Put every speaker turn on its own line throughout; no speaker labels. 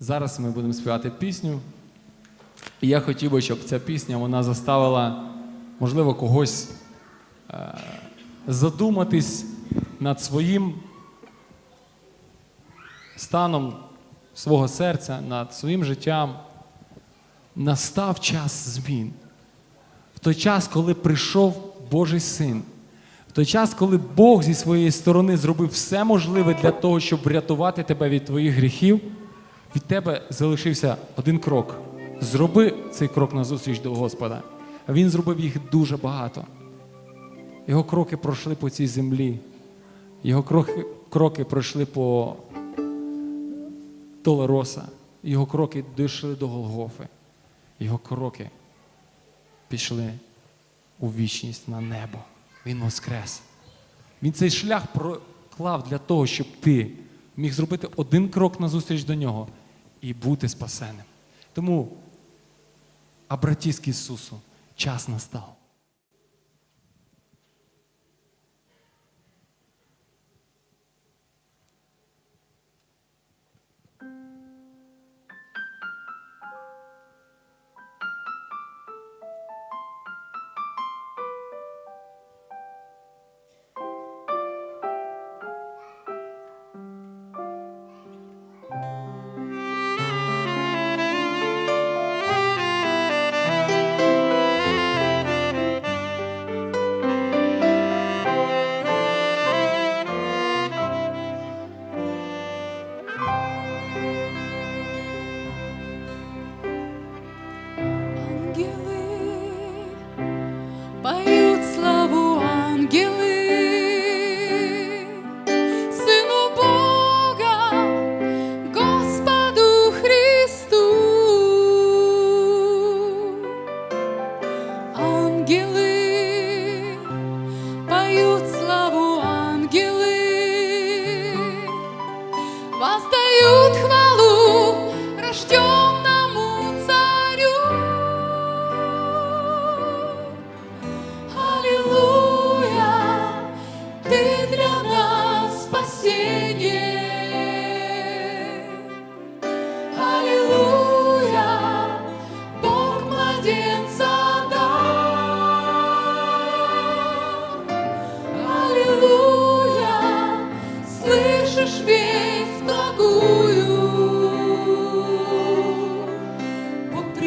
Зараз ми будемо співати пісню. І я хотів би, щоб ця пісня вона заставила, можливо, когось е, задуматись над своїм станом свого серця, над своїм життям. Настав час змін. В той час, коли прийшов Божий син, в той час, коли Бог зі своєї сторони зробив все можливе для того, щоб врятувати тебе від твоїх гріхів, від тебе залишився один крок. Зроби цей крок назустріч до Господа. А Він зробив їх дуже багато. Його кроки пройшли по цій землі. Його кроки, кроки пройшли по Толероса. Його кроки дійшли до Голгофи. Його кроки пішли у вічність на небо. Він воскрес. Він цей шлях проклав для того, щоб ти міг зробити один крок назустріч до нього і бути спасеним. Тому, обратись к Ісусу, час настав.
my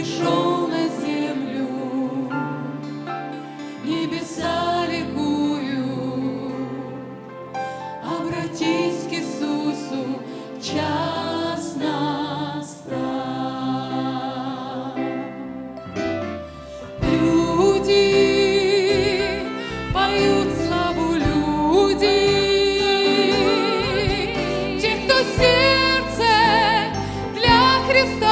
пришел на землю, небеса ликую, обратись к Иисусу, час настал. Люди поют славу люди, тех кто сердце для Христа.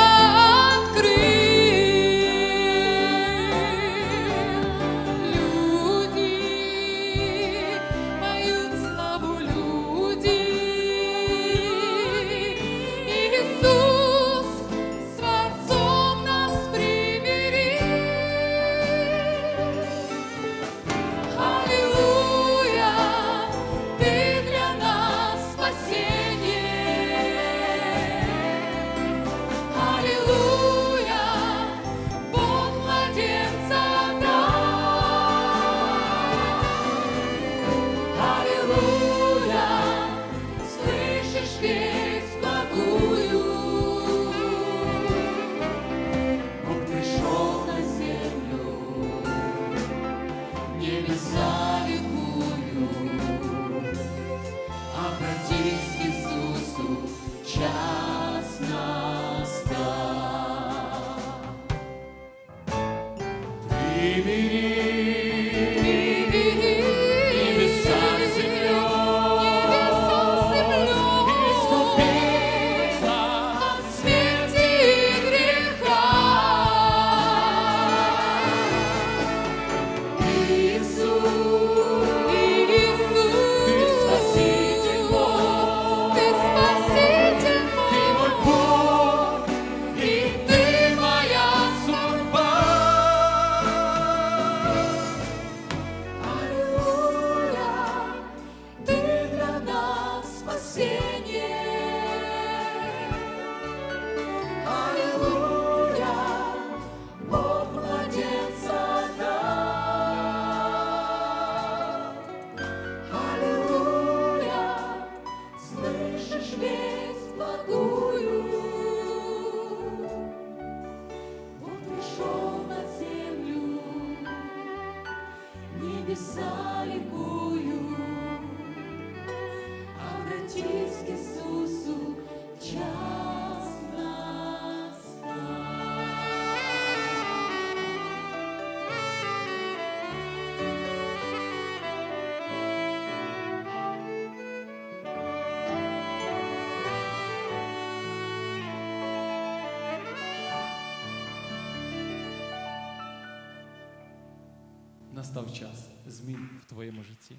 Настав час змін в твоєму житті.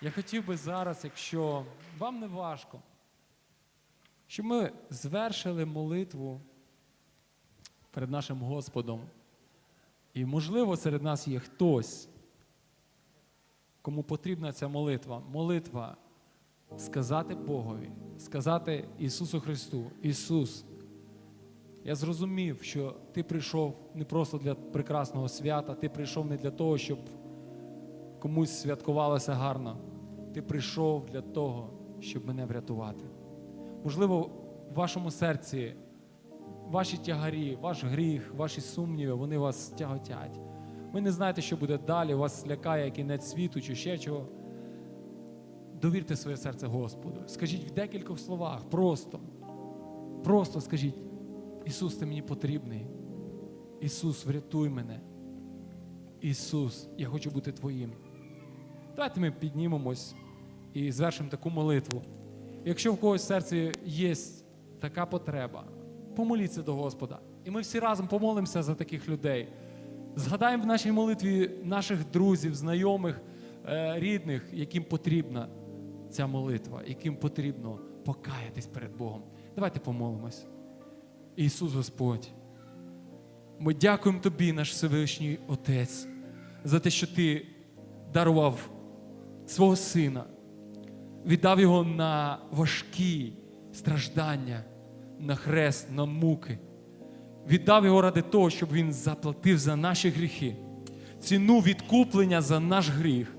Я хотів би зараз, якщо вам не важко, щоб ми звершили молитву перед нашим Господом. І, можливо, серед нас є хтось, кому потрібна ця молитва. Молитва сказати Богові, сказати Ісусу Христу, Ісус, я зрозумів, що ти прийшов не просто для прекрасного свята, ти прийшов не для того, щоб комусь святкувалося гарно. Ти прийшов для того, щоб мене врятувати. Можливо, в вашому серці ваші тягарі, ваш гріх, ваші сумніви, вони вас тяготять. Ви не знаєте, що буде далі, вас лякає кінець світу чи ще чого. Довірте своє серце Господу. Скажіть в декількох словах, просто, просто скажіть, Ісус, ти мені потрібний. Ісус, врятуй мене. Ісус, я хочу бути Твоїм. Давайте ми піднімемось і звершимо таку молитву. Якщо в когось в серці є така потреба, помоліться до Господа. І ми всі разом помолимося за таких людей. Згадаємо в нашій молитві наших друзів, знайомих, е, рідних, яким потрібна ця молитва, яким потрібно покаятись перед Богом. Давайте помолимось. Ісус Господь, ми дякуємо Тобі, наш Всевишній Отець, за те, що Ти дарував свого Сина, віддав його на важкі страждання, на хрест, на муки. Віддав його ради того, щоб він заплатив за наші гріхи, ціну відкуплення за наш гріх.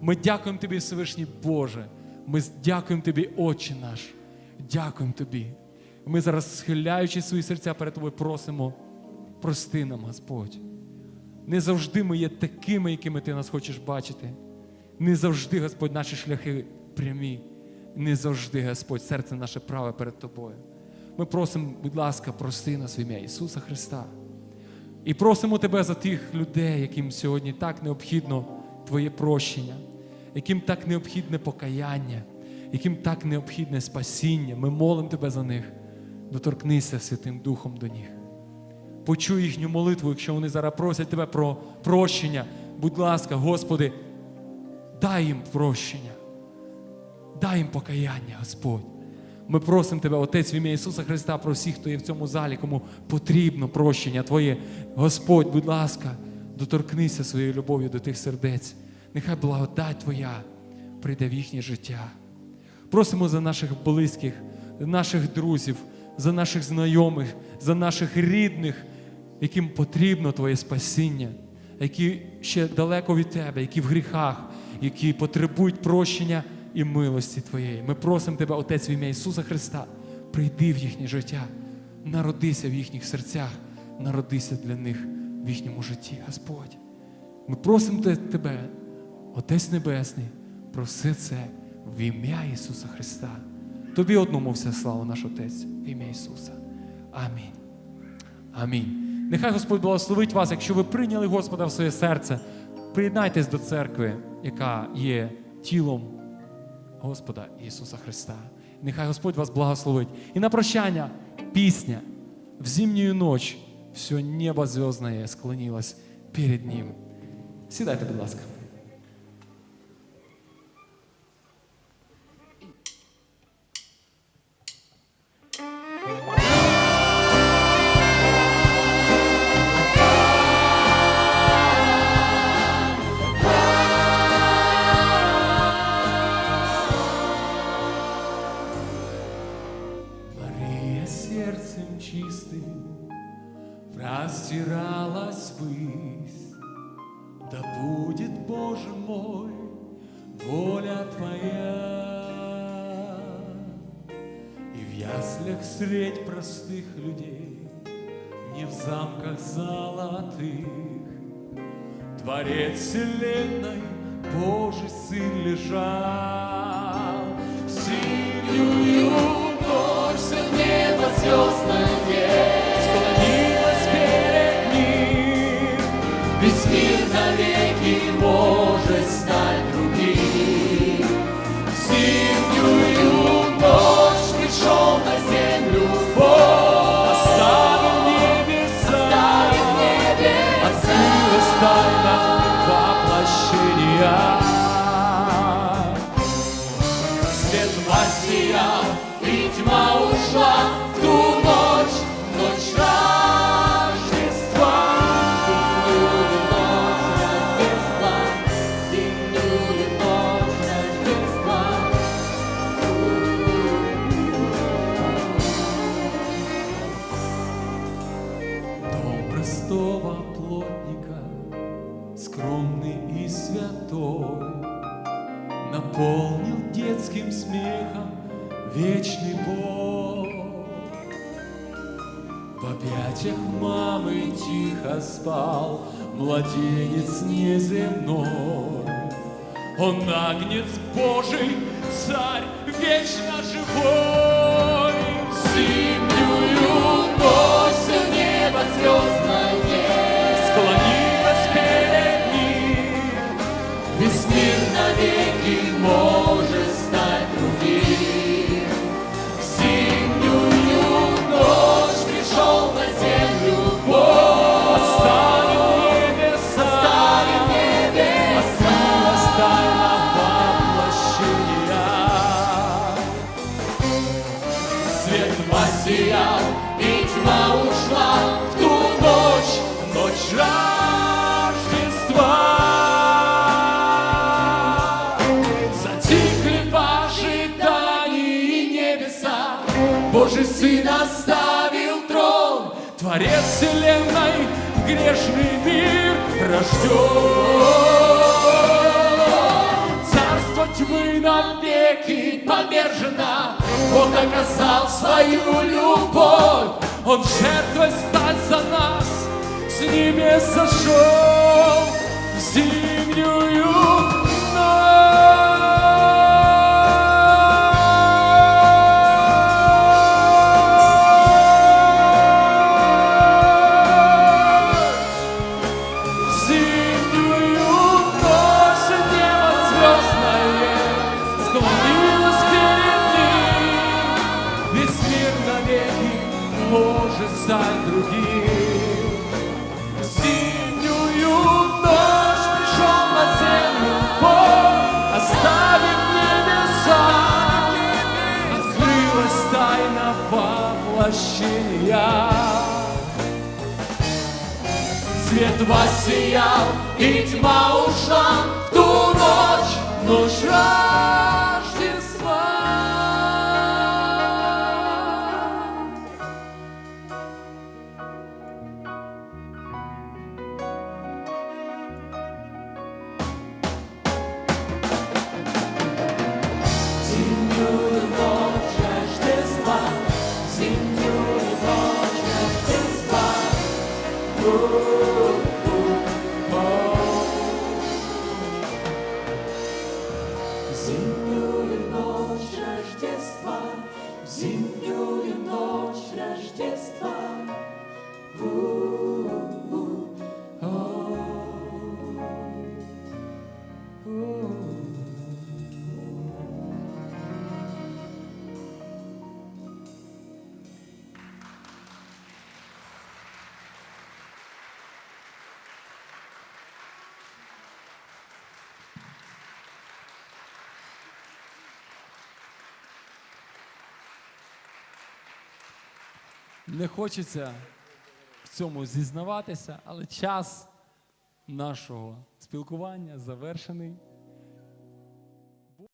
Ми дякуємо Тобі, Всевишній Боже. Ми дякуємо Тобі, Отче наш. Дякуємо Тобі. Ми зараз, схиляючи свої серця перед Тобою, просимо, прости нам, Господь. Не завжди ми є такими, якими ти нас хочеш бачити. Не завжди, Господь, наші шляхи прямі. Не завжди, Господь, серце наше праве перед Тобою. Ми просимо, будь ласка, прости нас в ім'я Ісуса Христа. І просимо Тебе за тих людей, яким сьогодні так необхідно Твоє прощення, яким так необхідне покаяння, яким так необхідне спасіння. Ми молимо Тебе за них. Доторкнися Святим Духом до них. Почуй їхню молитву, якщо вони зараз просять Тебе про прощення. Будь ласка, Господи, дай їм прощення, дай їм покаяння, Господь. Ми просимо Тебе, Отець, в ім'я Ісуса Христа, про всіх, хто є в цьому залі, кому потрібно прощення Твоє. Господь, будь ласка, доторкнися своєю любов'ю до тих сердець. Нехай благодать Твоя прийде в їхнє життя. Просимо за наших близьких, наших друзів, за наших знайомих, за наших рідних, яким потрібно Твоє спасіння, які ще далеко від Тебе, які в гріхах, які потребують прощення і милості Твоєї. Ми просимо Тебе, Отець, в ім'я Ісуса Христа, прийди в їхнє життя, народися в їхніх серцях, народися для них в їхньому житті, Господь. Ми просимо Тебе, Отець Небесний, про все це в ім'я Ісуса Христа. Тобі одному вся слава, наш Отець, в ім'я Ісуса. Амінь. Амінь. Нехай Господь благословить вас, якщо ви прийняли Господа в своє серце, приєднайтесь до церкви, яка є тілом Господа Ісуса Христа. Нехай Господь вас благословить. І на прощання пісня в зимнюю ночь все небо звездное склонилось перед Ним. Сідайте, будь ласка. Средь простых людей, не в замках золотых, Творец вселенной, Божий Сын лежал. Синюю ночь все небо звездное Склонилось перед ним. Весь мир навеки может спал Младенец неземной. Он агнец Божий, царь вечно живой. В вселенной грешный мир рожден Царство тьмы навеки повержено. Он оказал свою любовь. Он жертвой стать за нас. С небес сошел в зимнюю Свет воссиял, и тьма ушла в ту ночь, ночь Не хочеться в цьому зізнаватися, але час нашого спілкування завершений.